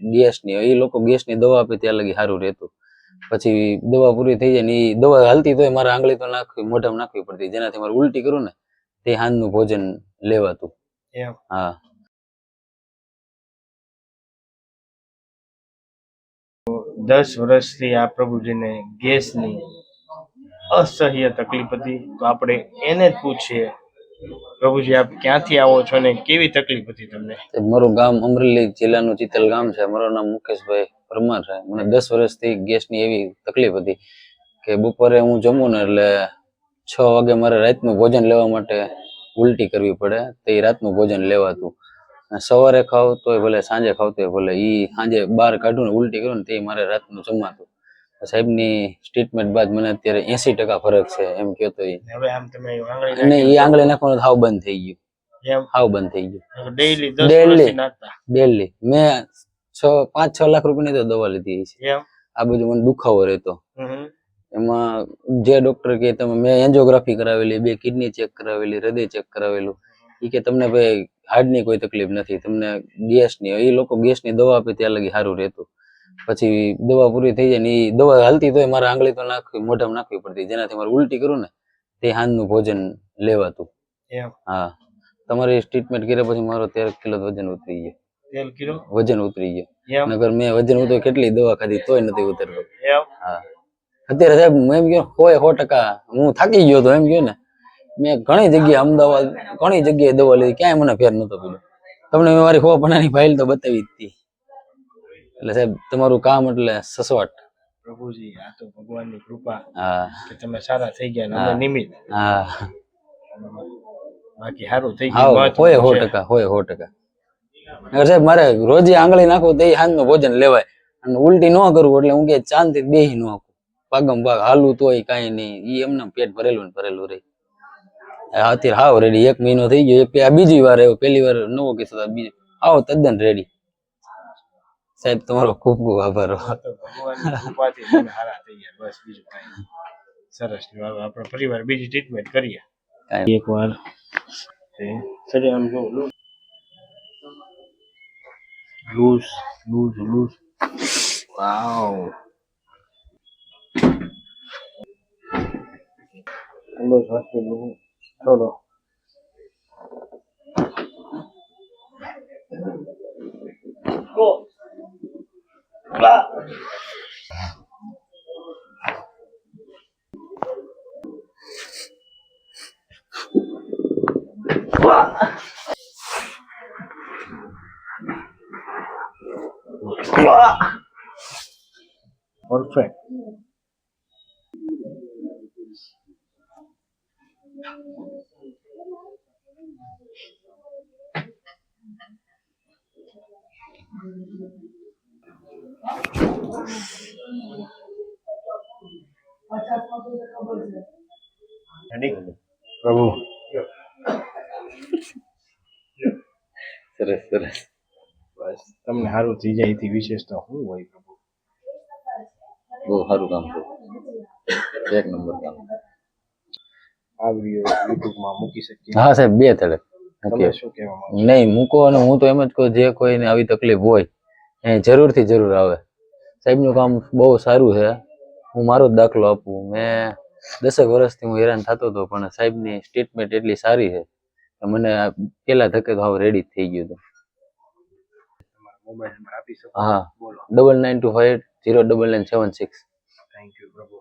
ગેસની એ લોકો ગેસની દવા આપે ત્યાં લગી સારું રહેતું. પછી દવા પૂરી થઈ જાય ને એ દવા હાલતી તો મારે આંગળી તો નાખવી મોઢામાં નાખવી પડતી. જેનાથી મારે ઉલટી કરું ને તે હાંજનું ભોજન લેવાતું. હા. દસ વર્ષથી આ પ્રભુજીને ગેસની અસહ્ય તકલીફ હતી તો આપણે એને જ પૂછીએ પ્રભુજી, આપ ક્યાંથી આવો છો ને કેવી તકલીફ હતી તમને? મારું ગામ અમરેલી જિલ્લાનું ચિતલ ગામ છે. મારું નામ મુકેશભાઈ પરમાર છે. મને દસ વર્ષથી ગેસની એવી તકલીફ હતી કે બપોરે હું જમું ને એટલે છ વાગે મારે રાતનું ભોજન લેવા માટે ઉલટી કરવી પડે. તે એ રાતનું ભોજન લેવાતું. સવારે ખાવ તોય ભલે સાંજે ખાવ તોય ભલે એ સાંજે બહાર કાઢું ને ઉલટી કરું ને તે મારે રાતનું જમાતું. સાહેબની ટ્રીટમેન્ટ બાદ મને અત્યારે એસી ટકા ફરક છે એમ કહેતો ઈ હવે આમ તમે અને એ આંગળી નાખવાનું હાવ બંધ થઈ ગયું. હાવ બંધ થઈ ગયું. ડેઈલી. ડેલી મેં છ પાંચ છ લાખ રૂપિયાની તો દવા લીધી છે આ બધું મને દુખાવો રહેતો. એમાં જે ડોક્ટર કે તમે મેં એન્જિયોગ્રાફી કરાવેલી બે કિડની ચેક કરાવેલી હૃદય ચેક કરાવેલું. એ કે તમને ભાઈ હાર્ટની કોઈ તકલીફ નથી તમને ગેસની એ લોકો ગેસની દવા આપે ત્યાં લગી સારું રહેતું. પછી દવા પૂરી થઈ જાય ને એ દવા હાલતી તોય મારે આંગળી તો નાખવી મોઢામાં નાખવી પડતી. જેનાથી મારે ઉલટી કરું ને તે હાંજનું ભોજન લેવાતું. હા. તમારી ટ્રીટમેન્ટ કર્યા પછી મારો તેર કિલો વજન ઉતરી ગયો. કિલો? વજન ઉતરી ગયો. નગર મેં વજન ઉતર કેટલી દવા ખાધી તોય નથી ઉતરતો. હા. અત્યારે સાહેબ હું એમ કહ્યું હોય સો ટકા હું થાકી ગયો તો એમ કહ્યું ને મેં ઘણી જગ્યાએ અમદાવાદ ઘણી જગ્યાએ દવા લીધી ક્યાંય મને ફેર નતો પડ્યો. તમને મેં મારી ખોપણાની ફાઇલ તો બતાવી જ હતી એટલે સાહેબ તમારું કામ એટલે સસવાટ. પ્રભુજી આ તો ભગવાનની કૃપા કે તમે સારા થઈ ગયા. અમે નિમિત્ત. હા. બાકી સારું થઈ ગયું હોય સો ટકા હોય સો ટકા. સાહેબ મારે રોજે આંગળી નાખું તો એ હાંજનું ભોજન લેવાય. અને ઉલટી ન કરવું એટલે હું કે ચાંદથી બેહી ન નાખું પાગમ પાગ હાલું તોય કાંઈ નહીં. એ એમને પેટ ભરેલું ને ભરેલું રહી. અત્યારે હાવ રેડી એક મહિનો થઈ ગયો એક આ બીજી વાર આવ્યો. પહેલી વાર નવો કિસ્સો બીજો. આવો તદ્દન રેડી સાહેબ તમારો ખૂબ ખૂબ આભાર. સરસ. આપણે પરિવાર બીજી ટ્રીટમેન્ટ કરીએ. કાંઈ એક વાર. સરી આમ જો loose loose loose. Wow. Pak. Pak. Pak. Perfect. Thank you. પ્રભુ. સરસ સરસ. બસ તમને સારું થઈ જાય એથી વિશેષતા શું હોય પ્રભુ. બહુ સારું કામ છે એક નંબર કામ. આ વીડિયો યુટ્યુબમાં મૂકી શકીએ. હા સાહેબ બે માંગો નહીં મૂકો અને હું તો એમ જ કહું જે કોઈને આવી તકલીફ હોય એ જરૂરથી જરૂર આવે. સાહેબનું કામ બહુ સારું છે. હું મારો જ દાખલો આપું. મેં દસેક વર્ષથી હું હેરાન થતો હતો પણ સાહેબની સ્ટેટમેન્ટ એટલી સારી છે કે મને આ પેલા ધકે તો હવે રેડી થઈ ગયું હતું. હા. બોલો double nine two five zero double nine seven six thank you પ્રભુ.